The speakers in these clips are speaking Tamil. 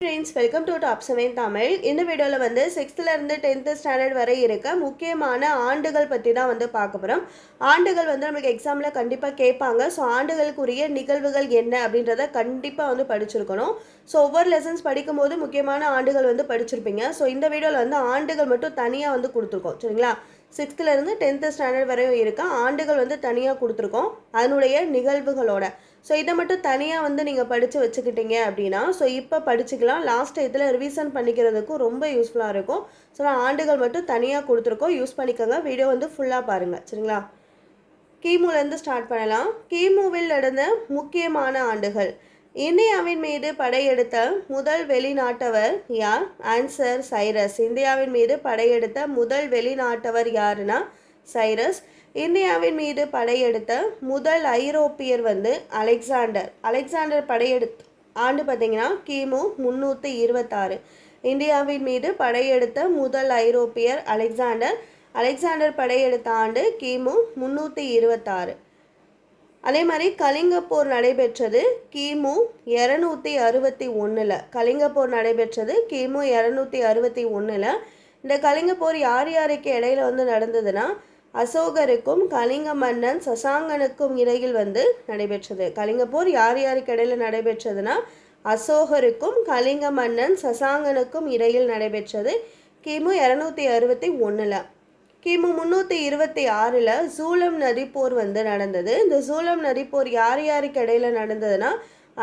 Friends welcome to top seven Tamil இந்த வீடியோவில் வந்து சிக்ஸ்த்துலேருந்து டென்த்து ஸ்டாண்டர்ட் வரை இருக்க முக்கியமான ஆண்டுகள் பற்றி தான் வந்து பார்க்க போகிறோம் ஆண்டுகள் வந்து நம்மளுக்கு எக்ஸாமில் கண்டிப்பாக கேட்பாங்க. ஸோ ஆண்டுகளுக்குரிய நிகழ்வுகள் என்ன அப்படின்றத கண்டிப்பாக வந்து படிச்சிருக்கணும். ஸோ ஒவ்வொரு லெசன்ஸ் படிக்கும்போது முக்கியமான ஆண்டுகள் வந்து படிச்சிருப்பீங்க. ஸோ இந்த வீடியோவில் வந்து ஆண்டுகள் மட்டும் தனியாக வந்து கொடுத்துருக்கோம். சரிங்களா? சிக்ஸ்த்துலேருந்து டென்த்து ஸ்டாண்டர்ட் வரையும் இருக்கா? ஆண்டுகள் வந்து தனியாக கொடுத்துருக்கோம். அதனுடைய நிகழ்வுகளோட. ஸோ இதை மட்டும் தனியாக வந்து நீங்கள் படித்து வச்சுக்கிட்டீங்க அப்படின்னா ஸோ இப்போ படிச்சுக்கலாம். லாஸ்ட் இதில் ரிவிஷன் பண்ணிக்கிறதுக்கும் ரொம்ப யூஸ்ஃபுல்லாக இருக்கும். ஸோ நான் ஆண்டுகள் மட்டும் தனியாக கொடுத்துருக்கோம். யூஸ் பண்ணிக்கோங்க. வீடியோ வந்து ஃபுல்லாக பாருங்கள் சரிங்களா? கிமுலேருந்து ஸ்டார்ட் பண்ணலாம். கிமுவில் நடந்த முக்கியமான ஆண்டுகள். இந்தியாவின் மீது படையெடுத்த முதல் வெளிநாட்டவர் யார்? ஆன்சர் சைரஸ் இந்தியாவின் மீது படையெடுத்த முதல் வெளிநாட்டவர் யாருன்னா? சைரஸ் இந்தியாவின் மீது படையெடுத்த முதல் ஐரோப்பியர் வந்து அலெக்சாண்டர். அலெக்சாண்டர் படையெடுத்த ஆண்டு பார்த்தீங்கன்னா கிமு முந்நூற்றி இருபத்தாறு. இந்தியாவின் மீது படையெடுத்த முதல் ஐரோப்பியர் அலெக்சாண்டர். அலெக்சாண்டர் படையெடுத்த ஆண்டு கிமு முந்நூற்றி இருபத்தாறு. அதே மாதிரி கலிங்க போர் நடைபெற்றது கிமு இரநூத்தி அறுபத்தி ஒன்றில் கலிங்க போர் நடைபெற்றது கிமு இரநூத்தி அறுபத்தி ஒன்றில் இந்த கலிங்க போர் யார் யாருக்கு இடையில வந்து நடந்ததுன்னா அசோகருக்கும் கலிங்க மன்னன் சசாங்கனுக்கும் இடையில் வந்து நடைபெற்றது. கலிங்க போர் யார் யாருக்கு இடையில நடைபெற்றதுன்னா அசோகருக்கும் கலிங்க மன்னன் சசாங்கனுக்கும் இடையில் நடைபெற்றது கிமு இரநூத்தி அறுபத்தி ஒன்றில் கிமு முந்நூற்றி இருபத்தி ஆறில் சூலம் நதிப்போர் வந்து நடந்தது. இந்த சூலம் நதிப்போர் யார் யாருக்கு இடையில் நடந்ததுன்னா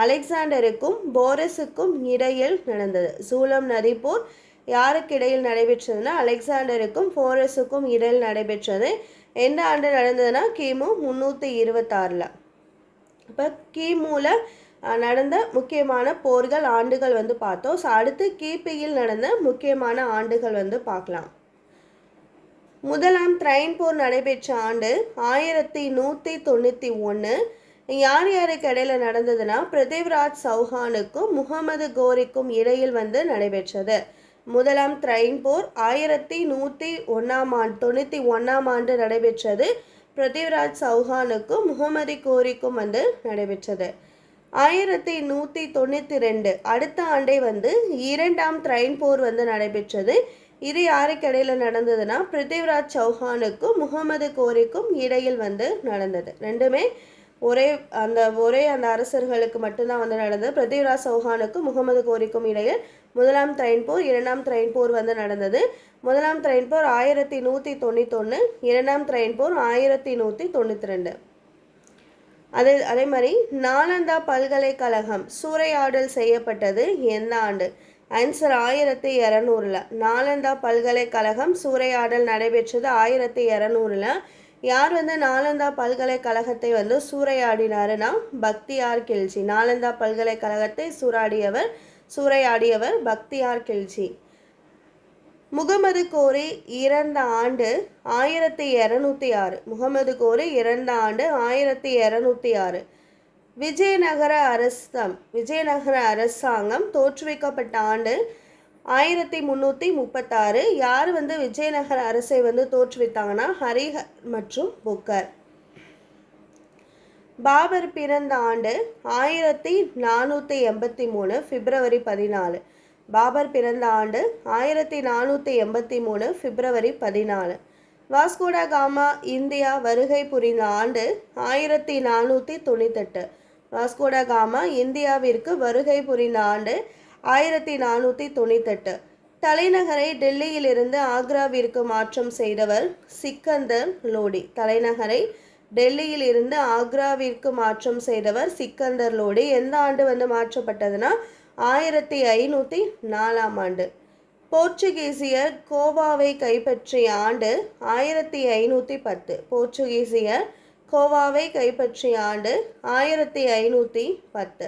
அலெக்சாண்டருக்கும் போரஸுக்கும் இடையில் நடந்தது. சூலம் நதிப்போர் யாருக்கு இடையில் நடைபெற்றதுன்னா அலெக்சாண்டருக்கும் போரஸுக்கும் இடையில் நடைபெற்றது. எந்த ஆண்டு நடந்ததுன்னா கிமு முந்நூற்றி இருபத்தாறில். இப்போ கிமுவில் நடந்த முக்கியமான போர்கள் ஆண்டுகள் வந்து பார்த்தோம். ஸோ அடுத்து கிபியில் நடந்த முக்கியமான ஆண்டுகள் வந்து பார்க்கலாம். முதலாம் த்ரைன் போர் நடைபெற்ற ஆண்டு ஆயிரத்தி நூற்றி தொண்ணூற்றி ஒன்று யார் யாருக்கு இடையில நடந்ததுன்னா பிருத்திவிராஜ் சௌஹானுக்கும் முகமது கோரிக்கும் இடையில் வந்து நடைபெற்றது. முதலாம் த்ரைன் போர் ஆயிரத்தி நூற்றி ஒன்றாம் ஆண்டு தொண்ணூற்றி ஒன்றாம் ஆண்டு நடைபெற்றது. பிருத்திவிராஜ் சௌஹானுக்கும் முகமது கோரிக்கும் வந்து நடைபெற்றது. ஆயிரத்தி நூற்றி தொண்ணூற்றி ரெண்டு அடுத்த ஆண்டே வந்து இரண்டாம் த்ரைன் போர் வந்து நடைபெற்றது. இது யாருக்கு நடந்ததுன்னா பிருத்திவிராஜ் சௌஹானுக்கும் முகமது கோரிக்கும் இடையில் வந்து நடந்தது. ரெண்டுமே ஒரே அந்த ஒரே அந்த அரசர்களுக்கு மட்டும்தான் வந்து நடந்தது. பிருத்திவிராஜ் சௌஹானுக்கும் முகமது கோரிக்கும் இடையில் முதலாம் த்ரைன் போர் இரண்டாம் த்ரைன் போர் வந்து நடந்தது. முதலாம் த்ரைன் போர் ஆயிரத்தி நூற்றி தொண்ணூத்தொன்று இரண்டாம் த்ரைன் போர் ஆயிரத்தி நூற்றி தொண்ணூற்றி ரெண்டு. அதே அதே மாதிரி நாலந்தா பல்கலைக்கழகம் சூறையாடல் செய்யப்பட்டது எந்த ஆண்டு? ஆன்சர் ஆயிரத்தி இரநூறுல. நாலந்தா பல்கலைக்கழகம் சூறையாடல் நடைபெற்றது ஆயிரத்தி இரநூறுல. யார் வந்து நாலந்தா பல்கலைக்கழகத்தை வந்து சூறையாடினாருன்னா பக்தியார் கில்ஜி. நாலந்தா பல்கலைக்கழகத்தை சூறாடியவர் சூறையாடியவர் பக்தியார் கில்ஜி. முகமது கோரி இறந்த ஆண்டு ஆயிரத்தி இரநூத்தி ஆறு. முகமது கோரி இறந்த ஆண்டு ஆயிரத்தி இரநூத்தி ஆறு. விஜயநகர அரசம் விஜயநகர அரசாங்கம் தோற்றுவிக்கப்பட்ட ஆண்டு ஆயிரத்தி முந்நூற்றி முப்பத்தாறு. யார் வந்து விஜயநகர அரசை வந்து தோற்றுவித்தாங்கன்னா ஹரிஹர் மற்றும் புக்கர். பாபர் பிறந்த ஆண்டு ஆயிரத்தி நானூற்றி எண்பத்தி மூணு பிப்ரவரி பதினாலு. பாபர் பிறந்த ஆண்டு ஆயிரத்தி நானூற்றி எண்பத்தி மூணு பிப்ரவரி பதினாலு. வாஸ்கோடா காமா இந்தியா வருகை புரிந்த ஆண்டு ஆயிரத்தி நானூற்றி தொண்ணூத்தெட்டு. வாஸ்கோடகாமா இந்தியாவிற்கு வருகை புரிந்த ஆண்டு ஆயிரத்தி நானூற்றி தொண்ணூத்தெட்டு. தலைநகரை டெல்லியிலிருந்து ஆக்ராவிற்கு மாற்றம் செய்தவர் சிக்கந்தர் லோடி. தலைநகரை டெல்லியில் இருந்து ஆக்ராவிற்கு மாற்றம் செய்தவர் சிக்கந்தர் லோடி. எந்த ஆண்டு வந்து மாற்றப்பட்டதுன்னா ஆயிரத்தி ஐநூற்றி நாலாம் ஆண்டு. போர்ச்சுகீசியர் கோவாவை கைப்பற்றிய ஆண்டு ஆயிரத்தி ஐநூற்றி பத்து. போர்ச்சுகீசியர் கோவாவை கைப்பற்றிய ஆண்டு ஆயிரத்தி ஐநூற்றி பத்து.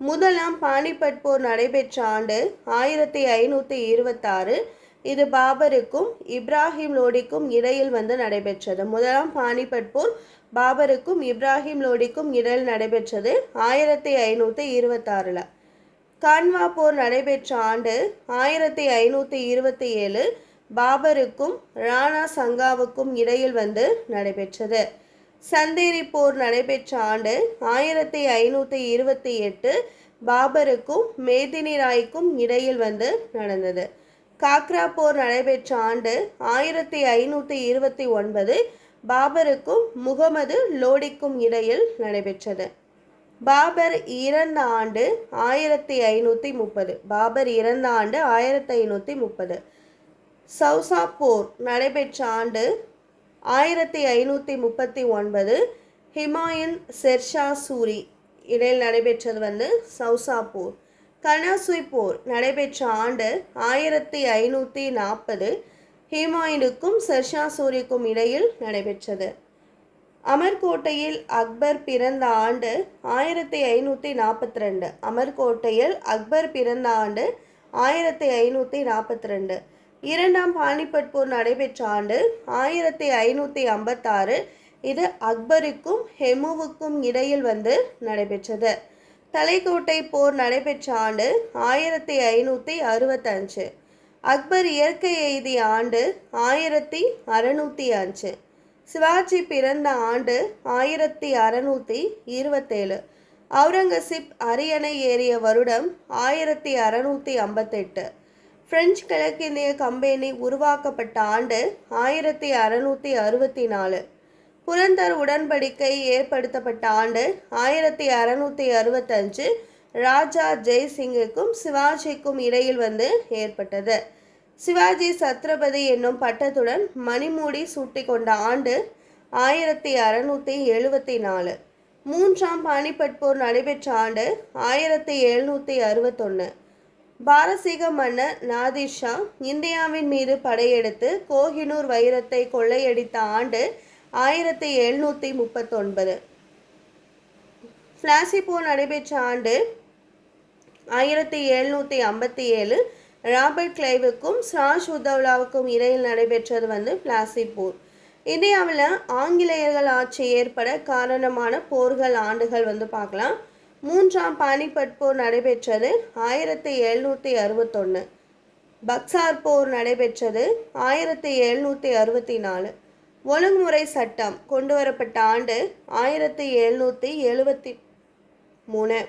முதலாம் பானிபட் போர் நடைபெற்ற ஆண்டு ஆயிரத்தி ஐநூற்றி இருபத்தாறு இது பாபருக்கும் இப்ராஹிம் லோடிக்கும் இடையில் வந்து நடைபெற்றது. முதலாம் பானிபட் போர் பாபருக்கும் இப்ராஹிம் லோடிக்கும் இடையில் நடைபெற்றது ஆயிரத்தி ஐநூற்றி இருபத்தாறில். கான்வா போர் நடைபெற்ற ஆண்டு ஆயிரத்தி ஐநூற்றி இருபத்தி ஏழு பாபருக்கும் ராணா சங்காவுக்கும் இடையில் வந்து நடைபெற்றது. சந்தேரி போர் நடைபெற்ற ஆண்டு ஆயிரத்தி ஐநூற்றி இருபத்தி எட்டு பாபருக்கும் மேதினி ராய்க்கும் இடையில் வந்து நடந்தது. காக்ரா போர் நடைபெற்ற ஆண்டு ஆயிரத்தி ஐநூற்றி இருபத்தி ஒன்பது பாபருக்கும் முகமது லோடிக்கும் இடையில் நடைபெற்றது. பாபர் இறந்த ஆண்டு ஆயிரத்தி ஐநூற்றி முப்பது. பாபர் இறந்த ஆண்டு ஆயிரத்தி ஐநூற்றி முப்பது. சௌசா போர் நடைபெற்ற ஆண்டு ஆயிரத்தி ஐநூற்றி முப்பத்தி ஒன்பது ஹிமாயன் செர்ஷா சூரி இடையில் நடைபெற்றது வந்து சவுசாப்பூர் கனாசுய் போர் நடைபெற்ற ஆண்டு ஆயிரத்தி ஐநூற்றி நாற்பது ஹிமாயினுக்கும் ஷெர்ஷா சூரிக்கும் இடையில் நடைபெற்றது. அமர்கோட்டையில் அக்பர் பிறந்த ஆண்டு ஆயிரத்தி ஐநூற்றி நாற்பத்தி ரெண்டு. அமர்கோட்டையில் அக்பர் பிறந்த ஆண்டு ஆயிரத்தி ஐநூற்றி நாற்பத்தி ரெண்டு. இரண்டாம் பானிபட் போர் நடைபெற்ற ஆண்டு ஆயிரத்தி ஐநூற்றி ஐம்பத்தாறு இது அக்பருக்கும் ஹெமுவுக்கும் இடையில் வந்து நடைபெற்றது. தலைக்கோட்டை போர் நடைபெற்ற ஆண்டு ஆயிரத்தி ஐநூற்றி அறுபத்தஞ்சு. அக்பர் இயற்கை எய்திய ஆண்டு ஆயிரத்தி அறநூற்றி அஞ்சு. சிவாஜி பிறந்த ஆண்டு ஆயிரத்தி அறநூற்றி இருபத்தேழு. அவுரங்கசீப் அரியணை ஏறிய வருடம் ஆயிரத்தி அறநூற்றி ஐம்பத்தெட்டு. பிரெஞ்சு கிழக்கிந்திய கம்பெனி உருவாக்கப்பட்ட ஆண்டு ஆயிரத்தி அறநூற்றி அறுபத்தி நாலு. புரந்தர் உடன்படிக்கை ஏற்படுத்தப்பட்ட ஆண்டு ஆயிரத்தி அறநூற்றி அறுபத்தஞ்சு ராஜா ஜெய்சிங்குக்கும் சிவாஜிக்கும் இடையில் வந்து ஏற்பட்டது. சிவாஜி சத்ரபதி என்னும் பட்டத்துடன் மணிமூடி சூட்டி கொண்ட ஆண்டு ஆயிரத்தி அறநூற்றி எழுபத்தி நாலு. மூன்றாம் பானிபட் போர் நடைபெற்ற ஆண்டு ஆயிரத்தி எழுநூற்றி அறுபத்தொன்று பாரசீக மன்னர் நாதிர் ஷா இந்தியாவின் மீது படையெடுத்து கோஹினூர் வைரத்தை கொள்ளையடித்த ஆண்டு ஆயிரத்தி எழுநூற்றி முப்பத்தொன்பது. பிளாசி போர் நடைபெற்ற ஆண்டு ஆயிரத்தி எழுநூற்றி ஐம்பத்தி ஏழு ராபர்ட் கிளைவுக்கும் சிராஜ் உத்தவ்லாவுக்கும் இடையில் நடைபெற்றது வந்து பிளாசி போர் இந்தியாவில் ஆங்கிலேயர்கள் ஆட்சி ஏற்பட காரணமான போர்கள் ஆண்டுகள் வந்து பார்க்கலாம். மூன்றாம் பானிபட் போர் நடைபெற்றது ஆயிரத்தி எழுநூற்றி அறுபத்தொன்று பக்சார் போர் நடைபெற்றது ஆயிரத்தி எழுநூற்றி அறுபத்தி நாலு ஒழுங்குமுறை சட்டம் கொண்டு வரப்பட்ட ஆண்டு ஆயிரத்தி எழுநூற்றி எழுபத்தி மூணு.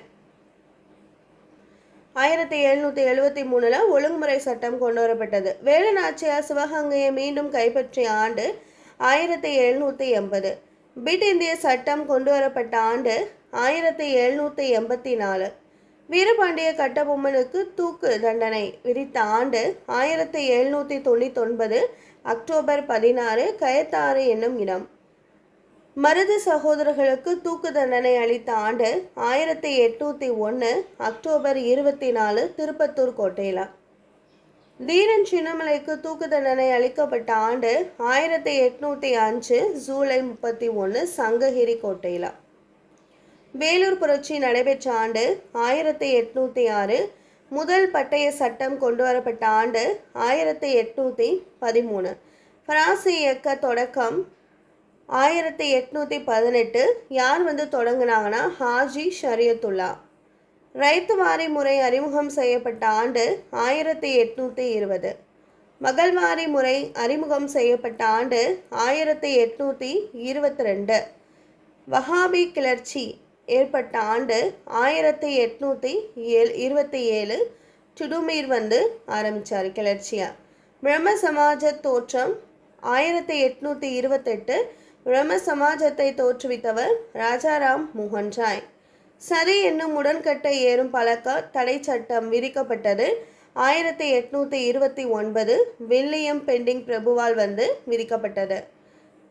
ஆயிரத்தி எழுநூற்றி எழுபத்தி மூணில் ஒழுங்குமுறை சட்டம் கொண்டு வரப்பட்டது வேலுநாச்சியார் சிவகங்கையை மீண்டும் கைப்பற்றிய ஆண்டு ஆயிரத்தி எழுநூற்றி எண்பது. பிட் இந்திய சட்டம் கொண்டு வரப்பட்ட ஆண்டு ஆயிரத்தி எழுநூற்றி எண்பத்தி நாலு. வீரபாண்டிய கட்டபொம்மனுக்கு தூக்கு தண்டனை விதித்த ஆண்டு ஆயிரத்தி எழுநூற்றி தொண்ணூத்தொன்பது அக்டோபர் பதினாறு கயத்தாறு என்னும் இடம். மருது சகோதரர்களுக்கு தூக்கு தண்டனை அளித்த ஆண்டு ஆயிரத்தி எட்நூற்றி ஒன்று அக்டோபர் இருபத்தி நாலு திருப்பத்தூர் கோட்டையில். தீரன் சின்னமலைக்கு தூக்கு தண்டனை அளிக்கப்பட்ட ஆண்டு ஆயிரத்தி எட்நூற்றி அஞ்சு ஜூலை முப்பத்தி ஒன்று சங்ககிரி கோட்டையில். வேலூர் புரட்சி நடைபெற்ற ஆண்டு ஆயிரத்தி எட்நூற்றி ஆறு முதல் பட்டய சட்டம் கொண்டு வரப்பட்ட ஆண்டு ஆயிரத்தி எட்நூற்றி பதிமூணு. பிரான்சி இயக்க தொடக்கம் ஆயிரத்தி எட்நூற்றி பதினெட்டு. யார் வந்து தொடங்கினாங்கன்னா ஹாஜி ஷரியத்துல்லா. ரைத்து வாரி முறை அறிமுகம் செய்யப்பட்ட ஆண்டு ஆயிரத்தி எட்நூற்றி இருபது. மகள்வாரி முறை அறிமுகம் செய்யப்பட்ட ஆண்டு ஆயிரத்தி எட்நூற்றி இருபத்தி ரெண்டு. வஹாபி கிளர்ச்சி ஏற்பட்ட ஆண்டு ஆயிரத்தி எட்நூற்றி ஏழு இருபத்தி ஏழு சுடுமீர் வந்து ஆரம்பித்தார் கிளர்ச்சியாக பிரம்ம சமாஜ தோற்றம் ஆயிரத்தி எட்நூற்றி இருபத்தெட்டு பிரம்ம சமாஜத்தை தோற்றுவித்தவர் ராஜாராம் மோகன் ராய். சரி என்னும் உடன்கட்டை ஏறும் பழக்க தடை சட்டம் விதிக்கப்பட்டது. ஆயிரத்தி எட்நூற்றி இருபத்தி ஒன்பது வில்லியம் பெண்டிங் பிரபுவால் வந்து விதிக்கப்பட்டது.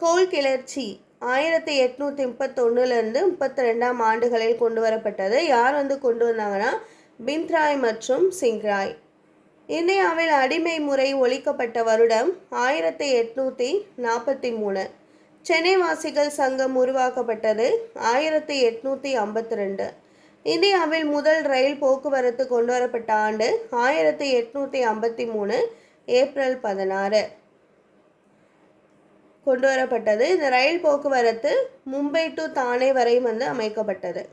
கோல் கிளர்ச்சி ஆயிரத்தி எட்நூற்றி முப்பத்தொன்னுலேருந்து முப்பத்தி ரெண்டாம் ஆண்டுகளில் கொண்டு வரப்பட்டது யார் வந்து கொண்டு வந்தாங்கன்னா பிந்த்ராய் மற்றும் சிங்ராய் இந்தியாவில் அடிமை முறை ஒழிக்கப்பட்ட வருடம் ஆயிரத்தி எட்நூற்றி நாற்பத்தி மூணு. சென்னை வாசிகள் சங்கம் உருவாக்கப்பட்டது ஆயிரத்தி எட்நூற்றி ஐம்பத்தி ரெண்டு. இந்தியாவில் முதல் ரயில் போக்குவரத்து கொண்டு வரப்பட்ட ஆண்டு ஆயிரத்தி எட்நூற்றி ஐம்பத்தி மூணு ஏப்ரல் பதினாறு. கொண்டு வரப்பட்டது இந்த ரயில் போக்குவரத்து மும்பை டு தானே வரை வந்து அமைக்கப்பட்டது.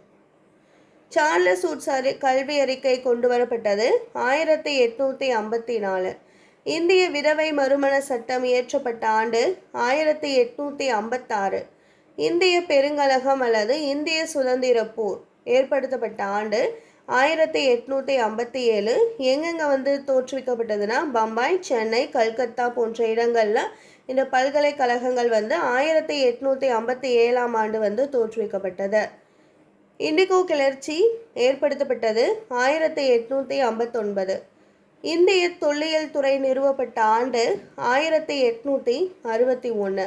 சார்லஸ் உட்ஸ் அறி கல்வி அறிக்கை கொண்டு வரப்பட்டது ஆயிரத்தி எட்நூற்றி ஐம்பத்தி நாலு. இந்திய விதவை மறுமண சட்டம் இயற்றப்பட்ட ஆண்டு ஆயிரத்தி எட்நூற்றி ஐம்பத்தாறு. இந்திய பெருங்கலகம் அல்லது இந்திய சுதந்திர போர் ஏற்படுத்தப்பட்ட ஆண்டு ஆயிரத்தி எட்நூற்றி ஐம்பத்தி ஏழு. எங்கெங்கே வந்து தோற்றுவிக்கப்பட்டதுன்னா பம்பாய் சென்னை கல்கத்தா போன்ற இடங்களில் இந்த பல்கலைக்கழகங்கள் வந்து ஆயிரத்தி எட்நூற்றி ஐம்பத்தி ஏழாம் ஆண்டு வந்து தோற்றுவிக்கப்பட்டது. இண்டிகோ கிளர்ச்சி ஏற்படுத்தப்பட்டது ஆயிரத்தி எட்நூற்றி ஐம்பத்தொன்பது. இந்திய தொல்லியல் துறை நிறுவப்பட்ட ஆண்டு ஆயிரத்தி எட்நூற்றி அறுபத்தி ஒன்று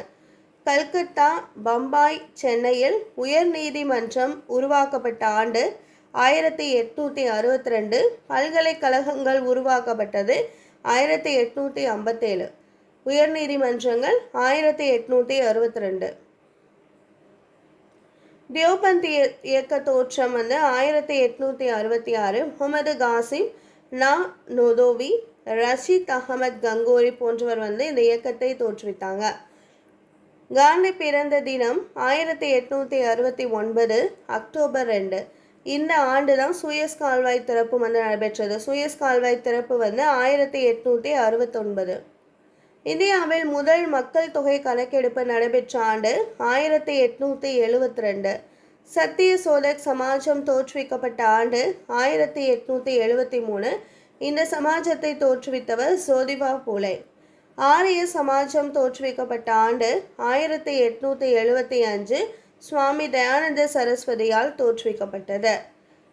கல்கத்தா பம்பாய் சென்னையில் உயர் நீதிமன்றம் உருவாக்கப்பட்ட ஆண்டு ஆயிரத்தி எட்நூற்றி அறுபத்தி ரெண்டு. பல்கலைக்கழகங்கள் உருவாக்கப்பட்டது ஆயிரத்தி எட்நூற்றி ஐம்பத்தேழு. உயர்நீதிமன்றங்கள் ஆயிரத்தி எட்நூற்றி அறுபத்தி ரெண்டு தியோபந்த் இயக்க தோற்றம் வந்து ஆயிரத்தி எட்நூற்றி அறுபத்தி ஆறு முகமது காசிம் நா நொதோவி ரஷீத் அகமது கங்கோரி போன்றவர் வந்து இந்த இயக்கத்தை தோற்றுவித்தாங்க. காந்தி பிறந்த தினம் ஆயிரத்தி எட்நூற்றி அறுபத்தி ஒன்பது அக்டோபர் ரெண்டு. இந்த ஆண்டு தான் சுயஸ் கால்வாய் திறப்பு வந்து நடைபெற்றது. சுயஸ் கால்வாய் திறப்பு வந்து ஆயிரத்தி எட்நூற்றி அறுபத்தொன்பது. இந்தியாவில் முதல் மக்கள் தொகை கணக்கெடுப்பு நடைபெற்ற ஆண்டு ஆயிரத்தி எட்நூற்றி எழுபத்தி ரெண்டு சத்திய சோதக் சமாஜம் தோற்றுவிக்கப்பட்ட ஆண்டு ஆயிரத்தி எட்நூற்றி எழுபத்தி மூணு இந்த சமாஜத்தை தோற்றுவித்தவர் சோதிபா பூலே. ஆரிய சமாஜம் தோற்றுவிக்கப்பட்ட ஆண்டு ஆயிரத்தி எட்நூற்றி எழுபத்தி அஞ்சு சுவாமி தயானந்த சரஸ்வதியால் தோற்றுவிக்கப்பட்டது.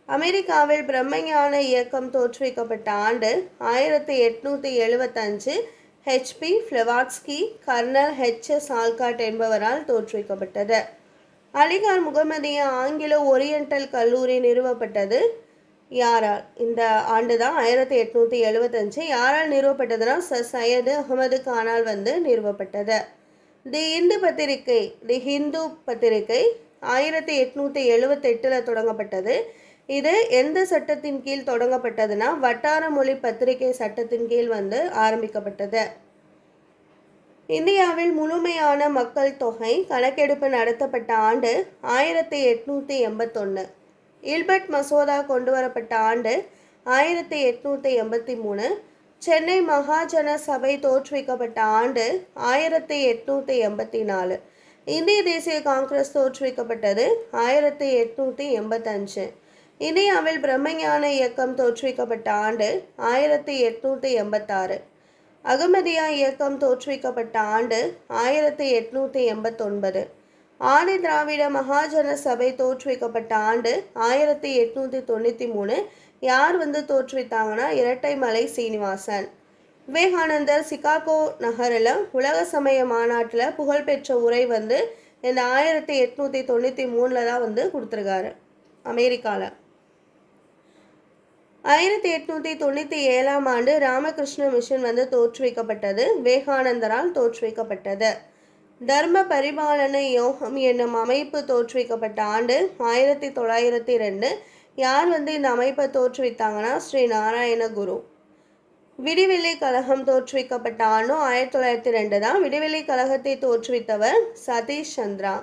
அமெரிக்காவில் பிரம்மஞான இயக்கம் தோற்றுவிக்கப்பட்ட ஆண்டு ஆயிரத்தி எட்நூற்றி எழுபத்தஞ்சு HP Blavatsky colonel HS Olcott என்பவரால் தோற்றுவிக்கப்பட்டது. அலிகார் முகமதிய ஆங்கில ஓரியண்டல் கல்லூரி நிறுவப்பட்டது. யாரால்? இந்த ஆண்டு தான் ஆயிரத்தி எட்நூற்றி எழுபத்தஞ்சு யாரால் நிறுவப்பட்டதுன்னா சர் சையது அகமது கானால் வந்து நிறுவப்பட்டது. தி இந்து பத்திரிகை தி ஹிந்து பத்திரிகை ஆயிரத்தி எட்நூற்றி எழுபத்தெட்டில் தொடங்கப்பட்டது. இது எந்த சட்டத்தின் கீழ் தொடங்கப்பட்டதுன்னா வட்டார மொழி பத்திரிகை சட்டத்தின் கீழ் வந்து ஆரம்பிக்கப்பட்டது. இந்தியாவில் முழுமையான மக்கள் தொகை கணக்கெடுப்பு நடத்தப்பட்ட ஆண்டு ஆயிரத்தி எட்நூற்றி எண்பத்தொன்று இல்பர்ட் மசோதா கொண்டு வரப்பட்ட ஆண்டு ஆயிரத்தி எட்நூற்றி எண்பத்தி மூணு. சென்னை மகாஜன சபை தோற்றுவிக்கப்பட்ட ஆண்டு ஆயிரத்தி எட்நூற்றி எண்பத்தி நாலு. இந்திய தேசிய காங்கிரஸ் தோற்றுவிக்கப்பட்டது ஆயிரத்தி எட்நூற்றி எண்பத்தஞ்சு. இந்தியாவில் பிரம்மஞான இயக்கம் தோற்றுவிக்கப்பட்ட ஆண்டு ஆயிரத்தி எட்நூற்றி எண்பத்தாறு. அகமதியா இயக்கம் தோற்றுவிக்கப்பட்ட ஆண்டு ஆயிரத்தி எட்நூற்றி எண்பத்தொன்பது. ஆதி திராவிட மகாஜன சபை தோற்றுவிக்கப்பட்ட ஆண்டு ஆயிரத்தி எட்நூற்றி தொண்ணூற்றி மூணு. யார் வந்து தோற்றுவித்தாங்கன்னா இரட்டைமலை சீனிவாசன். விவேகானந்தர் சிகாகோ நகரில் உலக சமய மாநாட்டில் புகழ்பெற்ற உரை வந்து இந்த ஆயிரத்தி எட்நூற்றி தொண்ணூற்றி மூணில் தான் வந்து கொடுத்துருக்காரு. அமெரிக்காவில் ஆயிரத்தி எட்நூற்றி தொண்ணூற்றி ஏழாம் ஆண்டு ராமகிருஷ்ண மிஷன் வந்து தோற்றுவிக்கப்பட்டது. விவேகானந்தரால் தோற்றுவிக்கப்பட்டது. தர்ம பரிபாலன யோகம் என்னும் அமைப்பு தோற்றுவிக்கப்பட்ட ஆண்டு ஆயிரத்தி தொள்ளாயிரத்தி ரெண்டு. யார் வந்து இந்த அமைப்பை தோற்றுவித்தாங்கன்னா ஸ்ரீ நாராயண குரு. விடிவெளி கழகம் தோற்றுவிக்கப்பட்ட ஆண்டும் ஆயிரத்தி தொள்ளாயிரத்தி ரெண்டு தான் விடிவெளி கழகத்தை தோற்றுவித்தவர் சதீஷ் சந்திரா.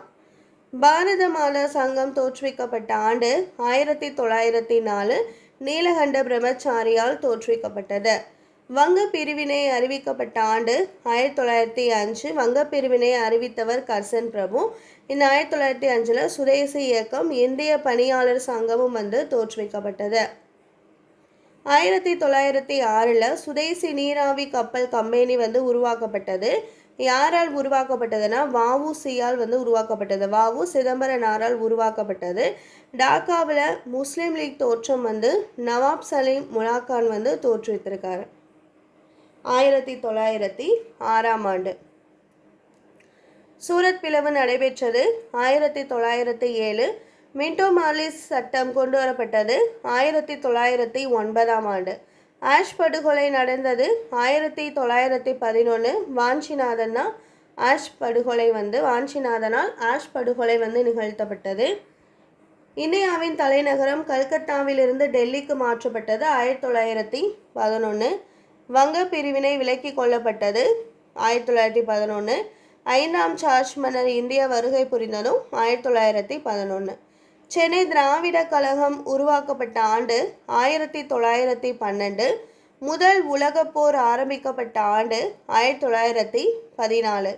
பாரத மாதா சங்கம் தோற்றுவிக்கப்பட்ட ஆண்டு ஆயிரத்தி தொள்ளாயிரத்தி நாலு. நீலகண்ட பிரம்மச்சாரியால் தோற்றுவிக்கப்பட்டது. வங்க பிரிவினை அறிவிக்கப்பட்ட ஆண்டு ஆயிரத்தி தொள்ளாயிரத்தி அஞ்சு. வங்க பிரிவினை அறிவித்தவர் கர்சன் பிரபு. இந்த ஆயிரத்தி தொள்ளாயிரத்தி அஞ்சில் சுதேசி இயக்கம் இந்திய பணியாளர் சங்கமும் வந்து தோற்றுவிக்கப்பட்டது. ஆயிரத்தி தொள்ளாயிரத்தி ஆறில் சுதேசி நீராவி கப்பல் கம்பெனி வந்து உருவாக்கப்பட்டது. யாரால் உருவாக்கப்பட்டதுன்னா வஉசியால் வந்து உருவாக்கப்பட்டது. வாவு சிதம்பரனாரால் உருவாக்கப்பட்டது. டாக்காவில் முஸ்லீம் லீக் தோற்றம் வந்து நவாப் சலீம் முலாக்கான் வந்து தோற்றுவித்திருக்காரு ஆயிரத்தி தொள்ளாயிரத்தி ஆறாம் ஆண்டு. சூரத் பிளவு நடைபெற்றது ஆயிரத்தி தொள்ளாயிரத்தி ஏழு. மின்டோ மார்லிஸ் சட்டம் கொண்டு வரப்பட்டது ஆயிரத்தி தொள்ளாயிரத்தி ஒன்பதாம் ஆண்டு. ஆஷ் படுகொலை நடந்தது ஆயிரத்தி தொள்ளாயிரத்தி பதினொன்று வாஞ்சிநாதன்னா ஆஷ் படுகொலை வந்து வாஞ்சிநாதனால் ஆஷ் படுகொலை வந்து நிகழ்த்தப்பட்டது. இந்தியாவின் தலைநகரம் கல்கத்தாவிலிருந்து டெல்லிக்கு மாற்றப்பட்டது ஆயிரத்தி தொள்ளாயிரத்தி பதினொன்று வங்க பிரிவினை விலக்கி கொள்ளப்பட்டது ஆயிரத்தி தொள்ளாயிரத்தி பதினொன்று ஐந்தாம் சார்ஜ் மன்னர் இந்தியா வருகை புரிந்ததும் ஆயிரத்தி தொள்ளாயிரத்தி பதினொன்று சென்னை திராவிட கழகம் உருவாக்கப்பட்ட ஆண்டு ஆயிரத்தி தொள்ளாயிரத்தி பன்னெண்டு. முதல் உலகப்போர் ஆரம்பிக்கப்பட்ட ஆண்டு ஆயிரத்தி தொள்ளாயிரத்தி பதினாலு.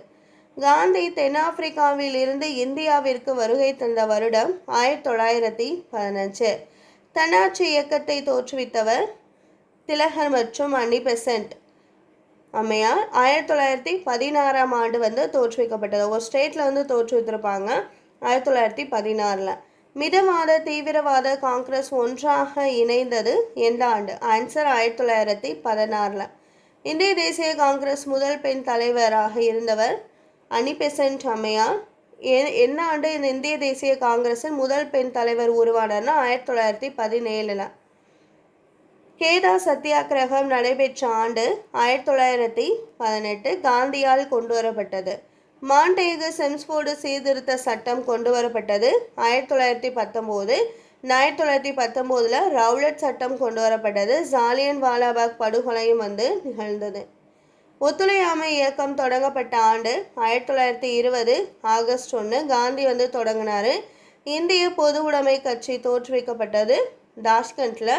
காந்தி தென்னாப்பிரிக்காவில் இருந்து இந்தியாவிற்கு வருகை தந்த வருடம் ஆயிரத்தி தொள்ளாயிரத்தி பதினஞ்சு. தன்னாட்சி இயக்கத்தை தோற்றுவித்தவர் திலகர் மற்றும் அன்னி பெசன்ட் அம்மையார் ஆயிரத்தி தொள்ளாயிரத்தி பதினாறாம் ஆண்டு வந்து தோற்றுவிக்கப்பட்டது. ஒரு ஸ்டேட்டில் வந்து தோற்றுவித்திருப்பாங்க ஆயிரத்தி தொள்ளாயிரத்தி பதினாறில். மிதவாத தீவிரவாத காங்கிரஸ் ஒன்றாக இணைந்தது எந்த ஆண்டு? ஆன்சர் ஆயிரத்தி தொள்ளாயிரத்தி பதினாறில். இந்திய தேசிய காங்கிரஸ் முதல் பெண் தலைவராக இருந்தவர் அனிபெசன்ட் அம்மையார் என்ன ஆண்டு இந்த இந்திய தேசிய காங்கிரஸின் முதல் பெண் தலைவர் உருவானார்னா ஆயிரத்தி தொள்ளாயிரத்தி பதினேழில்? கேதா சத்தியாகிரகம் நடைபெற்ற ஆண்டு ஆயிரத்தி தொள்ளாயிரத்தி பதினெட்டு காந்தியால் கொண்டு வரப்பட்டது மாண்டேகு செம்ஸ்போர்டு சீர்திருத்த சட்டம் கொண்டு வரப்பட்டது ஆயிரத்தி தொள்ளாயிரத்தி பத்தொம்போது. ஆயிரத்தி தொள்ளாயிரத்தி பத்தொம்போதில் ரவுலட் சட்டம் கொண்டு வரப்பட்டது ஜாலியன் வாலாபாக் படுகொலையும் வந்து நிகழ்ந்தது. ஒத்துழையாமை இயக்கம் தொடங்கப்பட்ட ஆண்டு ஆயிரத்தி தொள்ளாயிரத்தி இருபது ஆகஸ்ட் ஒன்று காந்தி வந்து தொடங்கினார். இந்திய பொது உடைமை கட்சி தோற்றுவிக்கப்பட்டது. தாஷ்கண்டில்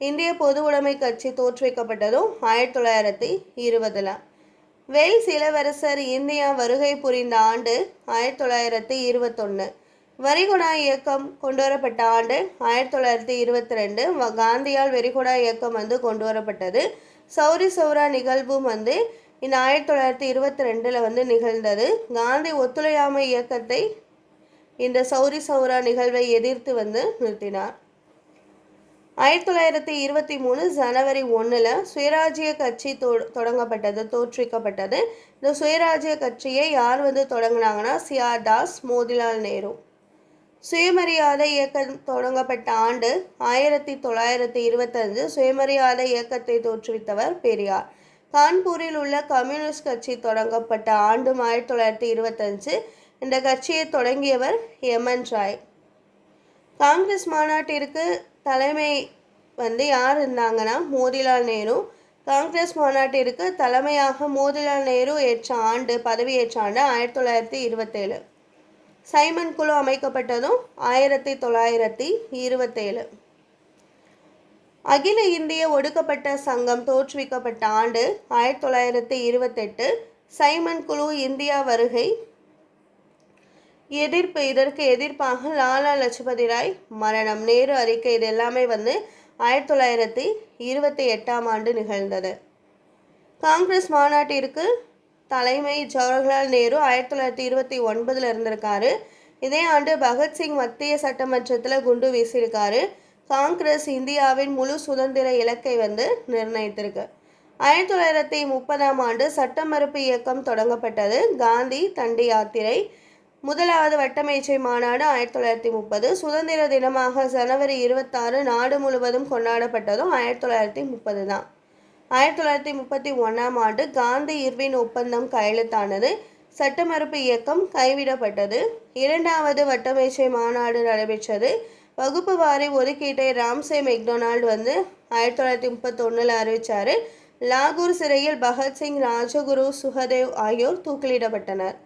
இந்திய பொது உடைமை கட்சி தோற்றுவிக்கப்பட்டதும் ஆயிரத்தி தொள்ளாயிரத்தி இருபதில். வேல்ஸ் இளவரசர் இந்தியா வருகை புரிந்த ஆண்டு ஆயிரத்தி தொள்ளாயிரத்தி இருபத்தொன்று வரிகுடா இயக்கம் கொண்டு வரப்பட்ட ஆண்டு ஆயிரத்தி தொள்ளாயிரத்தி இருபத்தி ரெண்டு காந்தியால் வெரிகுடா இயக்கம் வந்து கொண்டு வரப்பட்டது சௌரி சௌரா நிகழ்வும் வந்து இந்த ஆயிரத்தி தொள்ளாயிரத்தி இருபத்தி ரெண்டில் வந்து நிகழ்ந்தது. காந்தி ஒத்துழையாமை இயக்கத்தை இந்த சௌரி சௌரா நிகழ்வை எதிர்த்து வந்து நிறுத்தினார். ஆயிரத்தி தொள்ளாயிரத்தி இருபத்தி மூணு ஜனவரி ஒன்றில் சுயராஜ்ய கட்சி தொ தொடங்கப்பட்டது தோற்றுவிக்கப்பட்டது. இந்த சுயராஜ்ய கட்சியை யார் வந்து தொடங்கினாங்கன்னா சிஆர் தாஸ் மோதிலால் நேரு. சுயமரியாதை இயக்கம் தொடங்கப்பட்ட ஆண்டு ஆயிரத்தி தொள்ளாயிரத்தி இருபத்தஞ்சு சுயமரியாதை இயக்கத்தை தோற்றுவித்தவர் பெரியார். கான்பூரில் உள்ள கம்யூனிஸ்ட் கட்சி தொடங்கப்பட்ட ஆண்டு ஆயிரத்தி தொள்ளாயிரத்தி இருபத்தஞ்சு. இந்த கட்சியை தொடங்கியவர் எம்என் ராய். காங்கிரஸ் மாநாட்டிற்கு தலைமை வந்து யார் இருந்தாங்கன்னா மோதிலால் நேரு. காங்கிரஸ் மாநாட்டிற்கு தலைமையாக மோதிலால் நேரு ஏற்ற ஆண்டு பதவியேற்ற ஆண்டு ஆயிரத்தி தொள்ளாயிரத்தி இருபத்தேழு. சைமன் குழு அமைக்கப்பட்டதும் ஆயிரத்தி தொள்ளாயிரத்தி இருபத்தேழு. அகில இந்திய ஒடுக்கப்பட்ட சங்கம் தோற்றுவிக்கப்பட்ட ஆண்டு ஆயிரத்தி தொள்ளாயிரத்தி இருபத்தெட்டு சைமன் குழு இந்தியா வருகை. எதிர்ப்பு இதற்கு எதிர்ப்பாக லாலா லஜபதி ராய் மரணம். நேரு அறிக்கை இது எல்லாமே வந்து ஆயிரத்தி தொள்ளாயிரத்தி இருபத்தி எட்டாம் ஆண்டு நிகழ்ந்தது. காங்கிரஸ் மாநாட்டிற்கு தலைமை ஜவஹர்லால் நேரு ஆயிரத்தி தொள்ளாயிரத்தி இருபத்தி ஒன்பதில் இருந்திருக்காரு. இதே ஆண்டு பகத்சிங் மத்திய சட்டமன்றத்தில் குண்டு வீசியிருக்காரு. காங்கிரஸ் இந்தியாவின் முழு சுதந்திர இலக்கை வந்து நிர்ணயித்திருக்கு. ஆயிரத்தி தொள்ளாயிரத்தி முப்பதாம் ஆண்டு சட்ட மறுப்பு இயக்கம் தொடங்கப்பட்டது. காந்தி தண்டி யாத்திரை முதலாவது வட்டமேச்சை மாநாடு ஆயிரத்தி தொள்ளாயிரத்தி முப்பது. சுதந்திர தினமாக ஜனவரி இருபத்தாறு நாடு முழுவதும் கொண்டாடப்பட்டதும் ஆயிரத்தி தொள்ளாயிரத்தி முப்பது தான். ஆயிரத்தி தொள்ளாயிரத்தி முப்பத்தி ஒன்றாம் ஆண்டு காந்தி இர்வின் ஒப்பந்தம் கையெழுத்தானது. சட்டமறுப்பு இயக்கம் கைவிடப்பட்டது. இரண்டாவது வட்டமேச்சை மாநாடு நடைபெற்றது. வகுப்பு வாரி ஒதுக்கீட்டை ராம்சே மெக்டொனால்டு வந்து ஆயிரத்தி தொள்ளாயிரத்தி முப்பத்தொன்னில் அறிவித்தார் லாகூர் சிறையில் பகத்சிங் ராஜகுரு சுகதேவ் ஆகியோர் தூக்கிலிடப்பட்டனர்.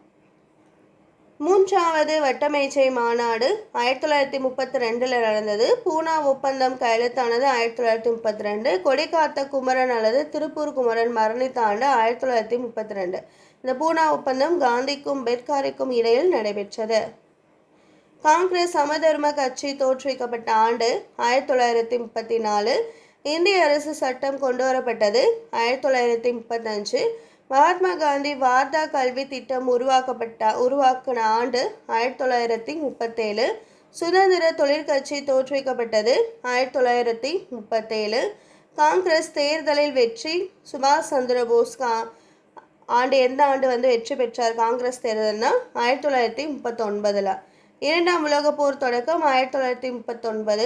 மூன்றாவது வட்டமேஜை மாநாடு ஆயிரத்தி தொள்ளாயிரத்தி முப்பத்தி ரெண்டில் நடந்தது. பூனா ஒப்பந்தம் கையெழுத்தானது ஆயிரத்தி தொள்ளாயிரத்தி முப்பத்தி ரெண்டு கொடிகாத்த குமரன் அல்லது திருப்பூர் குமரன் மரணித்த ஆண்டு ஆயிரத்தி தொள்ளாயிரத்தி முப்பத்தி ரெண்டு இந்த பூனா ஒப்பந்தம் காந்திக்கும் பெட்காரிக்கும் இடையில் நடைபெற்றது. காங்கிரஸ் சமதர்ம கட்சி தோற்றுவிக்கப்பட்ட ஆண்டு ஆயிரத்தி தொள்ளாயிரத்தி முப்பத்தி நாலு இந்திய அரசு சட்டம் கொண்டு வரப்பட்டது ஆயிரத்தி தொள்ளாயிரத்தி முப்பத்தஞ்சு மகாத்மா காந்தி வார்தா கல்வி திட்டம் உருவாக்கப்பட்ட உருவாக்கின ஆண்டு ஆயிரத்தி தொள்ளாயிரத்தி முப்பத்தேழு. சுதந்திர தொழிற்கட்சி தோற்றுவிக்கப்பட்டது ஆயிரத்தி தொள்ளாயிரத்தி முப்பத்தேழு. காங்கிரஸ் தேர்தலில் வெற்றி சுபாஷ் சந்திர போஸ் கா ஆண்டு எந்த ஆண்டு வந்து வெற்றி பெற்றார் காங்கிரஸ் தேர்தல்னா? ஆயிரத்தி தொள்ளாயிரத்தி முப்பத்தொன்பதில். இரண்டாம் உலகப் போர் தொடக்கம் ஆயிரத்தி தொள்ளாயிரத்தி முப்பத்தொன்பது.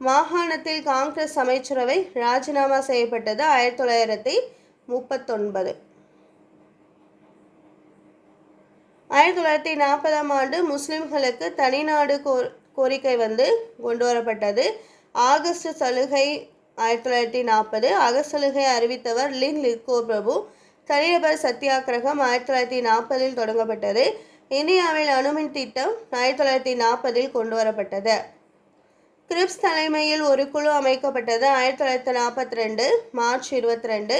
மாகாணத்தில் காங்கிரஸ் அமைச்சரவை ராஜினாமா செய்யப்பட்டது ஆயிரத்தி தொள்ளாயிரத்தி முப்பத்தொன்பது. ஆயிரத்தி தொள்ளாயிரத்தி நாற்பதாம் ஆண்டு முஸ்லிம்களுக்கு தனிநாடு கோ கோரிக்கை வந்து கொண்டு வரப்பட்டது ஆகஸ்ட் சலுகை ஆயிரத்தி தொள்ளாயிரத்தி நாற்பது. ஆகஸ்ட் சலுகை அறிவித்தவர் லின் லிக்கோ பிரபு தனிநபர் சத்தியாகிரகம் ஆயிரத்தி தொள்ளாயிரத்தி நாற்பதில் தொடங்கப்பட்டது. இந்தியாவில் அணுமின் திட்டம் ஆயிரத்தி தொள்ளாயிரத்தி நாற்பதில் கொண்டு வரப்பட்டது கிரிப்ஸ் தலைமையில் ஒரு குழு அமைக்கப்பட்டது. ஆயிரத்தி தொள்ளாயிரத்தி நாற்பத்தி ரெண்டு மார்ச் இருபத்தி ரெண்டு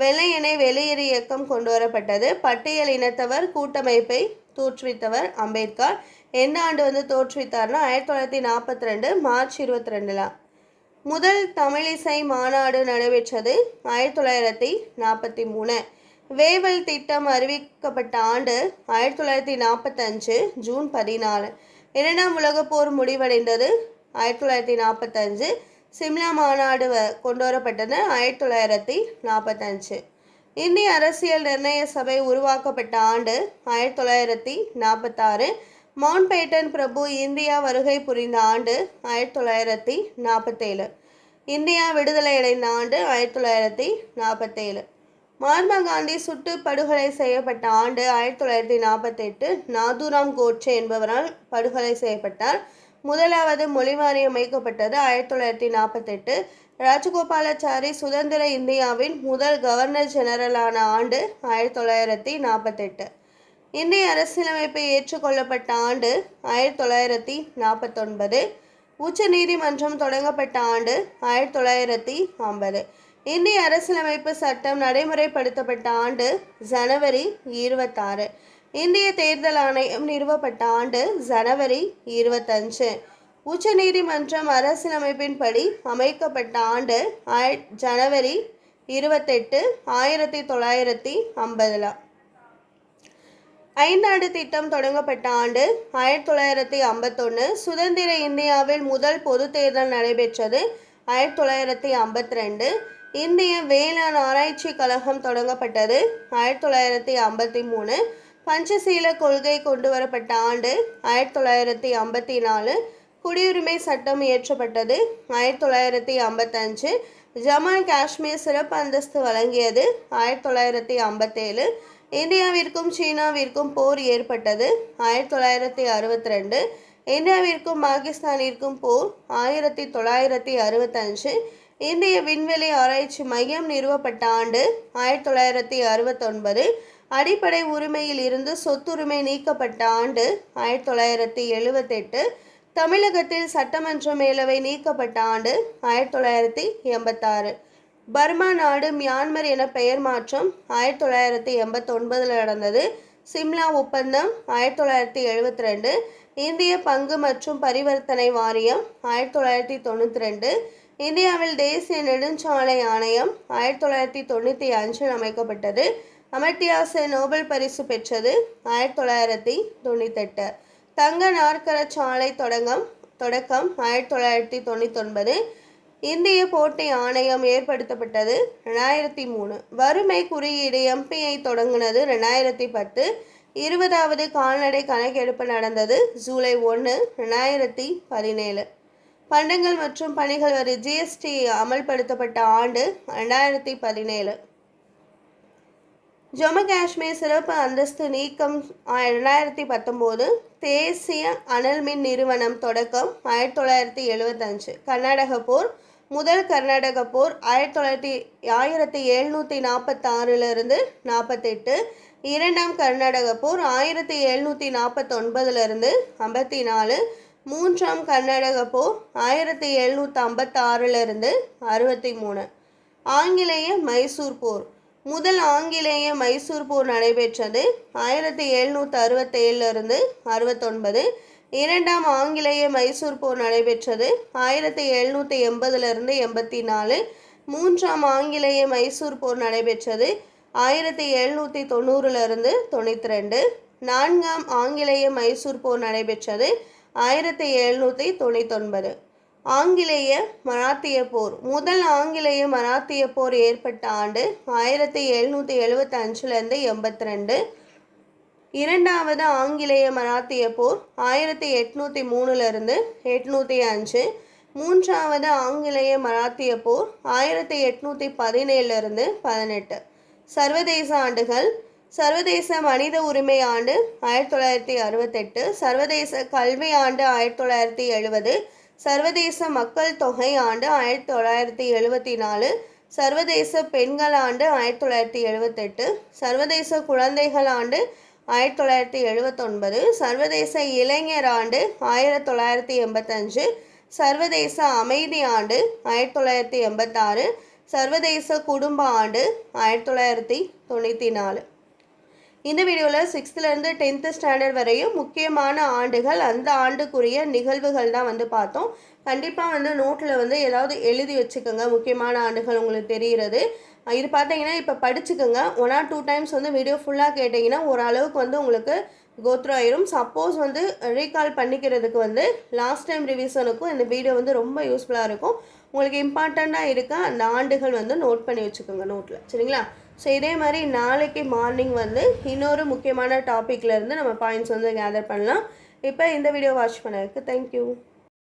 வெள்ளையனை வெளியேறு இயக்கம் கொண்டு வரப்பட்டது பட்டியல் இனத்தவர் கூட்டமைப்பை தோற்றுவித்தவர் அம்பேத்கர். எந்த ஆண்டு வந்து தோற்றுவித்தார்னா ஆயிரத்தி தொள்ளாயிரத்தி நாற்பத்தி ரெண்டு மார்ச் இருபத்தி ரெண்டில் முதல் தமிழிசை மாநாடு நடைபெற்றது ஆயிரத்தி தொள்ளாயிரத்தி நாற்பத்தி மூணு. வேவல் திட்டம் அறிவிக்கப்பட்ட ஆண்டு ஆயிரத்தி தொள்ளாயிரத்தி நாற்பத்தஞ்சு ஜூன் பதினாலு. இரண்டாம் உலகப் போர் முடிவடைந்தது ஆயிரத்தி தொள்ளாயிரத்தி நாற்பத்தஞ்சு. சிம்லா மாநாடு வ- கொண்டு வரப்பட்டது ஆயிரத்தி தொள்ளாயிரத்தி நாற்பத்தஞ்சு. இந்திய அரசியல் நிர்ணய சபை உருவாக்கப்பட்ட ஆண்டு ஆயிரத்தி தொள்ளாயிரத்தி நாற்பத்தாறு. மவுண்ட் பேட்டன் பிரபு இந்தியா வருகை புரிந்த ஆண்டு ஆயிரத்தி தொள்ளாயிரத்தி நாற்பத்தேழு. இந்தியா விடுதலை அடைந்த ஆண்டு ஆயிரத்தி தொள்ளாயிரத்தி நாற்பத்தேழு. மகாத்மா காந்தி சுட்டு படுகொலை செய்யப்பட்ட ஆண்டு ஆயிரத்தி தொள்ளாயிரத்தி நாற்பத்தெட்டு நாதுராம் கோட்சே என்பவரால் படுகொலை செய்யப்பட்டார். முதலாவது மொழிவாரியம் அமைக்கப்பட்டது ஆயிரத்தி தொள்ளாயிரத்தி நாற்பத்தெட்டு. ராஜகோபாலாச்சாரி சுதந்திர இந்தியாவின் முதல் கவர்னர் ஜெனரலான ஆண்டு ஆயிரத்தி தொள்ளாயிரத்தி நாற்பத்தெட்டு. இந்திய அரசியலமைப்பை ஏற்றுக்கொள்ளப்பட்ட ஆண்டு ஆயிரத்தி தொள்ளாயிரத்தி நாற்பத்தொன்பது. உச்ச நீதிமன்றம் தொடங்கப்பட்ட ஆண்டு ஆயிரத்தி தொள்ளாயிரத்தி ஐம்பது. இந்திய அரசியலமைப்பு சட்டம் நடைமுறைப்படுத்தப்பட்ட ஆண்டு ஜனவரி இருபத்தாறு. இந்திய தேர்தல் ஆணையம் நிறுவப்பட்ட ஆண்டு ஜனவரி இருபத்தஞ்சு. உச்சநீதிமன்றம் அரசியலமைப்பின்படி அமைக்கப்பட்ட ஆண்டு ஜனவரி இருபத்தெட்டு ஆயிரத்தி தொள்ளாயிரத்தி ஐம்பதில். ஐந்தாண்டு திட்டம் தொடங்கப்பட்ட ஆண்டு ஆயிரத்தி தொள்ளாயிரத்தி ஐம்பத்தொன்று சுதந்திர இந்தியாவில் முதல் பொது தேர்தல் நடைபெற்றது ஆயிரத்தி தொள்ளாயிரத்தி ஐம்பத்தி ரெண்டு இந்திய வேளாண் ஆராய்ச்சி கழகம் தொடங்கப்பட்டது. ஆயிரத்தி தொள்ளாயிரத்தி ஐம்பத்தி மூணு பஞ்சசீல கொள்கை கொண்டு வரப்பட்ட ஆண்டு ஆயிரத்தி தொள்ளாயிரத்தி ஐம்பத்தி நாலு குடியுரிமை சட்டம் இயற்றப்பட்டது. ஆயிரத்தி தொள்ளாயிரத்தி ஐம்பத்தஞ்சு ஜம்மு அண்ட் காஷ்மீர் சிறப்பு அந்தஸ்து வழங்கியது. ஆயிரத்தி தொள்ளாயிரத்தி ஐம்பத்தேழு இந்தியாவிற்கும் சீனாவிற்கும் போர் ஏற்பட்டது. ஆயிரத்தி தொள்ளாயிரத்தி அறுபத்தி ரெண்டு இந்தியாவிற்கும் பாகிஸ்தானிற்கும் போர். ஆயிரத்தி தொள்ளாயிரத்தி அறுபத்தஞ்சு இந்திய விண்வெளி ஆராய்ச்சி மையம் நிறுவப்பட்ட ஆண்டு ஆயிரத்தி தொள்ளாயிரத்தி அறுபத்தொன்பது அடிப்படை உரிமையில் இருந்து சொத்துரிமை நீக்கப்பட்ட ஆண்டு ஆயிரத்தி தொள்ளாயிரத்தி எழுவத்தெட்டு தமிழகத்தில் சட்டமன்ற மேலவை நீக்கப்பட்ட ஆண்டு ஆயிரத்தி தொள்ளாயிரத்தி எண்பத்தாறு பர்மா நாடு மியான்மர் என பெயர் மாற்றம் ஆயிரத்தி தொள்ளாயிரத்தி எண்பத்தொன்பதில் நடந்தது சிம்லா ஒப்பந்தம் ஆயிரத்தி தொள்ளாயிரத்தி எழுபத்தி ரெண்டு இந்திய பங்கு மற்றும் பரிவர்த்தனை வாரியம் ஆயிரத்தி தொள்ளாயிரத்தி தொண்ணூற்றி ரெண்டு இந்தியாவில் தேசிய நெடுஞ்சாலை ஆணையம் ஆயிரத்தி தொள்ளாயிரத்தி தொண்ணூற்றி அஞ்சில் அமைக்கப்பட்டது. அமர்த்தியா நோபல் பரிசு பெற்றது ஆயிரத்தி தொள்ளாயிரத்தி தொண்ணூத்தெட்டு. தங்க நாற்கர சாலை தொடங்கம் தொடக்கம் ஆயிரத்தி தொள்ளாயிரத்தி தொண்ணூத்தொன்பது. இந்திய போட்டி ஆணையம் ஏற்படுத்தப்பட்டது ரெண்டாயிரத்தி மூணு. வறுமை குறியீடு எம்பிஐ தொடங்கினது ரெண்டாயிரத்தி பத்து. இருபதாவது கால்நடை கணக்கெடுப்பு நடந்தது ஜூலை ஒன்று ரெண்டாயிரத்தி பதினேழு. பண்டங்கள் மற்றும் பணிகள் வரி ஜிஎஸ்டி அமல்படுத்தப்பட்ட ஆண்டு ரெண்டாயிரத்தி பதினேழு. ஜம்மு காஷ்மீர் சிறப்பு அந்தஸ்து நீக்கம் ரெண்டாயிரத்தி பத்தொம்போது தேசிய அனல் மின் நிறுவனம் தொடக்கம் ஆயிரத்தி தொள்ளாயிரத்தி எழுபத்தஞ்சு கர்நாடக போர் முதல் கர்நாடக போர் ஆயிரத்தி தொள்ளாயிரத்தி ஆயிரத்தி எழுநூற்றி நாற்பத்தாறிலிருந்து நாற்பத்தெட்டு. இரண்டாம் கர்நாடக போர் ஆயிரத்தி எழுநூற்றி நாற்பத்தொன்பதுலேருந்து ஐம்பத்தி நாலு. மூன்றாம் கர்நாடக போர் ஆயிரத்தி எழுநூற்றி ஐம்பத்தாறிலிருந்து அறுபத்தி மூணு ஆங்கிலேய மைசூர் போர். முதல் ஆங்கிலேய மைசூர் போர் நடைபெற்றது ஆயிரத்தி எழுநூற்றி அறுபத்தேழுலேருந்து அறுபத்தொன்பது. இரண்டாம் ஆங்கிலேய மைசூர் போர் நடைபெற்றது ஆயிரத்தி எழுநூற்றி எண்பதுலேருந்து எண்பத்தி நாலு மூன்றாம் ஆங்கிலேய மைசூர் போர் நடைபெற்றது ஆயிரத்தி எழுநூற்றி தொண்ணூறுலேருந்து தொண்ணூற்றி ரெண்டு நான்காம் ஆங்கிலேய மைசூர் போர் நடைபெற்றது ஆயிரத்தி எழுநூற்றி தொண்ணூத்தொன்பது. ஆங்கிலேய மராத்திய போர். முதல் ஆங்கிலேய மராத்திய போர் ஏற்பட்ட ஆண்டு ஆயிரத்தி எழுநூற்றி எழுபத்தஞ்சிலேருந்து எண்பத்தி ரெண்டு இரண்டாவது ஆங்கிலேய மராத்திய போர் ஆயிரத்தி எட்நூற்றி மூணுலேருந்து எட்நூற்றி அஞ்சு. மூன்றாவது ஆங்கிலேய மராத்திய போர் ஆயிரத்தி எட்நூற்றி பதினேழுலேருந்து பதினெட்டு. சர்வதேச ஆண்டுகள் சர்வதேச மனித உரிமை ஆண்டு ஆயிரத்தி தொள்ளாயிரத்தி அறுபத்தெட்டு சர்வதேச கல்வி ஆண்டு ஆயிரத்தி தொள்ளாயிரத்தி எழுபது சர்வதேச மக்கள் தொகை ஆண்டு ஆயிரத்தி தொள்ளாயிரத்தி எழுபத்தி நாலு சர்வதேச பெண்கள் ஆண்டு ஆயிரத்தி தொள்ளாயிரத்தி எழுபத்தெட்டு சர்வதேச குழந்தைகள் ஆண்டு ஆயிரத்தி தொள்ளாயிரத்தி எழுபத்தொன்பது சர்வதேச இளைஞர் ஆண்டு ஆயிரத்தி தொள்ளாயிரத்தி எண்பத்தஞ்சு சர்வதேச அமைதி ஆண்டு ஆயிரத்தி தொள்ளாயிரத்தி எண்பத்தாறு சர்வதேச குடும்ப ஆண்டு ஆயிரத்தி தொள்ளாயிரத்தி தொண்ணூற்றி நாலு. இந்த வீடியோவில் சிக்ஸ்த்துலேருந்து டென்த்து ஸ்டாண்டர்ட் வரையும் முக்கியமான ஆண்டுகள் அந்த ஆண்டுக்குரிய நிகழ்வுகள் தான் வந்து பார்த்தோம். கண்டிப்பாக வந்து நோட்டில் வந்து ஏதாவது எழுதி வச்சுக்கோங்க. முக்கியமான ஆண்டுகள் உங்களுக்கு தெரிகிறது. இது பார்த்தீங்கன்னா இப்போ படிச்சுக்கோங்க. ஒன் ஆர் டூ டைம்ஸ் வந்து வீடியோ ஃபுல்லாக கேட்டிங்கன்னா ஓரளவுக்கு வந்து உங்களுக்கு கோத்ரூ ஆயிரும். சப்போஸ் வந்து ரீகால் பண்ணிக்கிறதுக்கு வந்து லாஸ்ட் டைம் ரிவிஷனுக்கும் இந்த வீடியோ வந்து ரொம்ப யூஸ்ஃபுல்லாக இருக்கும். உங்களுக்கு இம்பார்ட்டண்ட்டாக இருக்க அந்த ஆண்டுகள் வந்து நோட் பண்ணி வச்சுக்கோங்க நோட்டில் சரிங்களா? ஸோ இதே மாதிரி நாளைக்கு மார்னிங் வந்து இன்னொரு முக்கியமான டாப்பிக்லேருந்து நம்ம பாயிண்ட்ஸ் வந்து கேதர் பண்ணலாம். இப்போ இந்த வீடியோ வாட்ச் பண்ணதுக்கு தேங்க்யூ